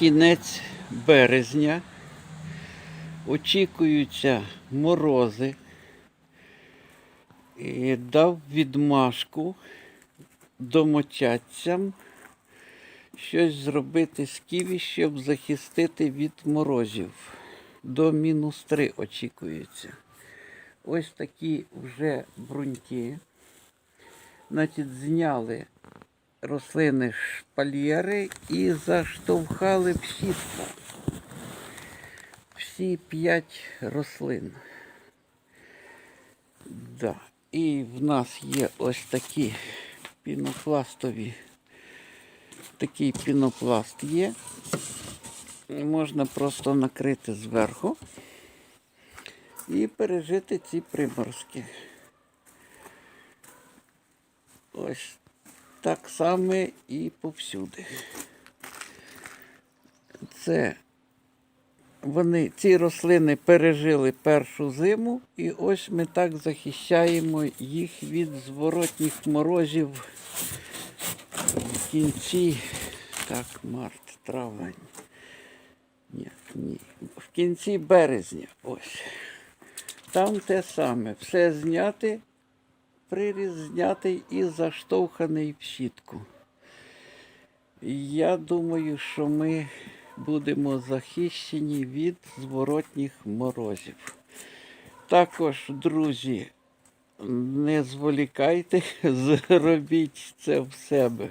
кінець березня. Очікуються морози. І дав відмашку домочадцям щось зробити з ківі, щоб захистити від морозів. До мінус 3 очікується. Ось такі вже бруньки. Значить, зняли рослини шпальєри і заштовхали в сітку. Всі п'ять рослин. Да. І в нас є ось такі пінопластові. Такий пінопласт є. Можна просто накрити зверху і пережити ці приморозки. Ось так само і повсюди. Це вони, ці рослини пережили першу зиму, і ось ми так захищаємо їх від зворотніх морозів в кінці, так, март, травень. Ні, ні. В кінці березня. Ось. Там те саме. Все зняти, приріз знятий і заштовханий в сітку. Я думаю, що ми будемо захищені від зворотніх морозів. Також, друзі, не зволікайте, зробіть це в себе.